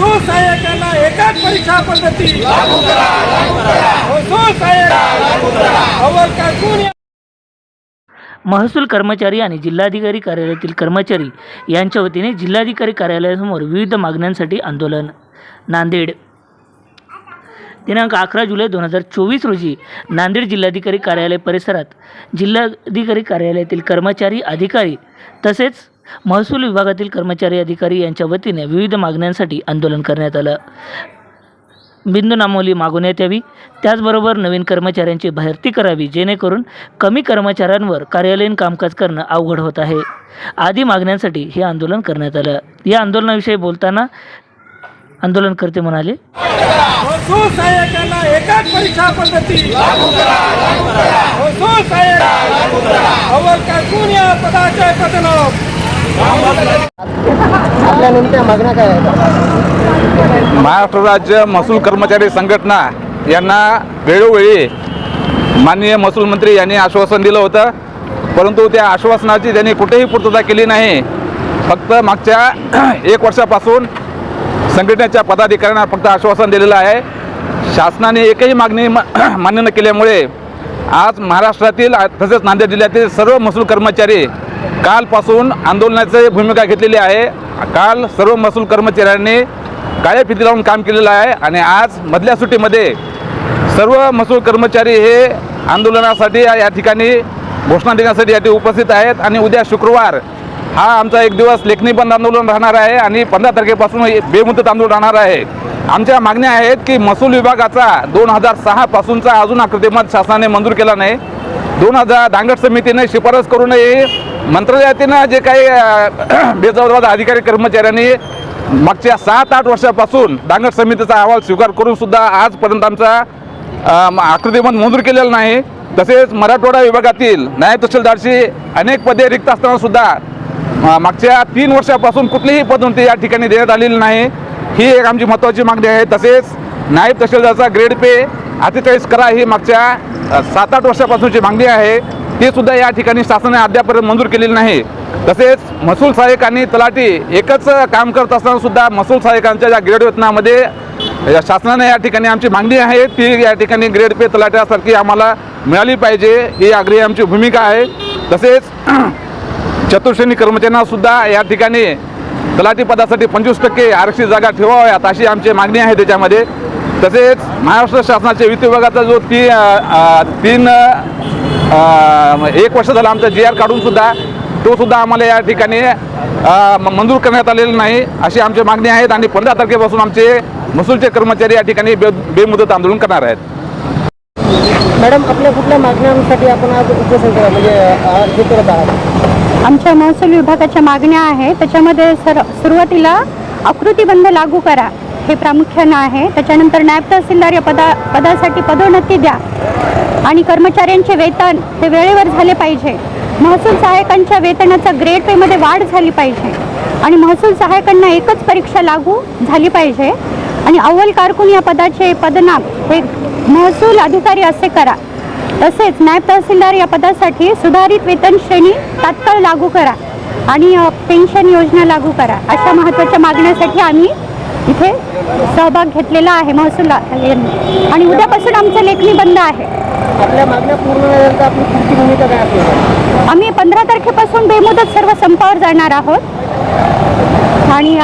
महसूल सहाय्यकांना एकाच परीक्षा पद्धती महसूल हो सहाय्यक. महसूल कर्मचारी आणि जिल्हाधिकारी कार्यालयातील कर्मचारी यांच्या वतीने जिल्हाधिकारी कार्यालयासमोर विविध मागण्यांसाठी आंदोलन. नांदेड. दिनांक अकरा जुलै दोन हजार चोवीस रोजी नांदेड जिल्हाधिकारी कार्यालय परिसरात जिल्हाधिकारी कार्यालयातील कर्मचारी अधिकारी तसेच महसूल विभागातील कर्मचारी अधिकारी यांच्या वतीने विविध मागण्यांसाठी आंदोलन करण्यात आलं. बिंदू नामोली मागवण्यात यावी. त्याचबरोबर नवीन कर्मचाऱ्यांची भरती करावी जेणेकरून कमी कर्मचाऱ्यांवर कार्यालयीन कामकाज करणं अवघड होत आहे. आदी मागण्यांसाठी हे आंदोलन करण्यात आलं. या आंदोलनाविषयी बोलताना आंदोलनकर्ते म्हणाले एकाच परीक्षा पद्धती. पदाचे आपल्या नेमक्या मागण्या काय आहेत महाराष्ट्र राज्य महसूल कर्मचारी संघटना यांना वेळोवेळी माननीय महसूल मंत्री यांनी आश्वासन दिलं होतं. परंतु त्या आश्वासनाची त्यांनी कुठेही पूर्तता केली नाही. फक्त मागच्या एक वर्षापासून संघटनेच्या पदाधिकाऱ्यांना फक्त आश्वासन दिलेलं आहे. शासनाने एकही मागणी म- मान्य न केल्यामुळे आज महाराष्ट्रातील तसेच नांदेड जिल्ह्यातील सर्व महसूल कर्मचारी कालपासून आंदोलनाची भूमिका घेतलेली आहे. काल सर्व महसूल कर्मचाऱ्यांनी काळ्या फिती लावून काम केलेलं आहे आणि आज मधल्या सुट्टीमध्ये सर्व महसूल कर्मचारी हे आंदोलनासाठी या ठिकाणी घोषणा देण्यासाठी या ठिकाणी उपस्थित आहेत आणि उद्या शुक्रवार हा आमचा एक दिवस लेखनी बंद आंदोलन राहणार आहे आणि पंधरा तारखेपासून बेमुदत आंदोलन राहणार आहे. आमच्या मागण्या आहेत की महसूल विभागाचा दोन हजार सहापासूनचा अजून आकृतिमत शासनाने मंजूर केला नाही. दोन हजार दांगट समितीने शिफारस करूनही मंत्रालयातील जे काही बेजबाबदार अधिकारी कर्मचाऱ्यांनी मागच्या सात आठ वर्षापासून डांगर समितीचा अहवाल स्वीकार करून सुद्धा आजपर्यंत आमचा अ, मंजूर केलेला नाही. तसेच मराठवाडा विभागातील नायब तहसीलदारची अनेक पदे रिक्त असताना सुद्धा मागच्या तीन वर्षापासून कुठलीही पदोन्नती या ठिकाणी देण्यात आलेली नाही. ही एक आमची महत्त्वाची मागणी आहे. तसेच नायब तहसीलदारचा ग्रेड पे अठ्ठेचाळीस करा ही मागच्या सात आठ वर्षापासूनची मागणी आहे. ते सुद्धा या ठिकाणी शासनाने अद्यापर्यंत मंजूर केलेली नाही. तसेच महसूल सहाय्यक आणि तलाठी एकच काम करत असताना सुद्धा महसूल सहाय्यकांच्या ज्या ग्रेड वेतनामध्ये या शासनाने या ठिकाणी आमची मागणी आहे ती या ठिकाणी ग्रेड पे तलाट्यासारखी आम्हाला मिळाली पाहिजे. ही आग्रही आमची भूमिका आहे. तसेच चतुर्श्रेणी कर्मचाऱ्यांनासुद्धा या ठिकाणी तलाठी पदासाठी पंचवीस टक्के आरक्षित जागा ठेवाव्यात अशी आमची मागणी आहे त्याच्यामध्ये. तसेच महाराष्ट्र शासनाच्या वित्त विभागाचा जो ती तीन एक वर्ष झालं आमचा जी आर काढून सुद्धा. तो सुद्धा आम्हाला या ठिकाणी मंजूर करण्यात आलेला नाही. अशी आमची मागणी आहेत आणि पंधरा तारखेपासून आमचे महसूलचे कर्मचारी या ठिकाणी बे बेमुदत आंदोलन करणार आहेत. मॅडम आपल्या कुठल्या मागण्यांसाठी आपण आज उपोषण करा म्हणजे हे करत आहात. आमच्या महसूल विभागाच्या मागण्या आहेत. त्याच्यामध्ये सर सुरुवातीला आकृतीबंध लागू करा. हे प्रामुख्यानं आहे. त्याच्यानंतर नायब तहसीलदार या पदा पदासाठी पदोन्नती द्या. आणि कर्मचाऱ्यांचे वेतन ते वेळेवर झाले पाहिजे. महसूल सहायकांच्या वेतनाचा ग्रेड पेमध्ये वाढ झाली पाहिजे. आणि महसूल सहायकांना एकच परीक्षा लागू झाली पाहिजे. आणि अव्वल कारकून या पदाचे पदनाम हे महसूल अधिकारी असे करा. तसेच नायब तहसीलदार या पदासाठी सुधारित वेतन श्रेणी तात्काळ लागू करा. आणि पेन्शन योजना लागू करा. अशा महत्त्वाच्या मागण्यासाठी आम्ही इथे सहभाग घेतलेला आहे महसूल यांनी आणि उद्यापासून आमचं लेखणी बंद आहे. आपल्या मागण्या पूर्ण आम्ही पंधरा तारखेपासून बेमुदत सर्व संपावर जाणार आहोत. आणि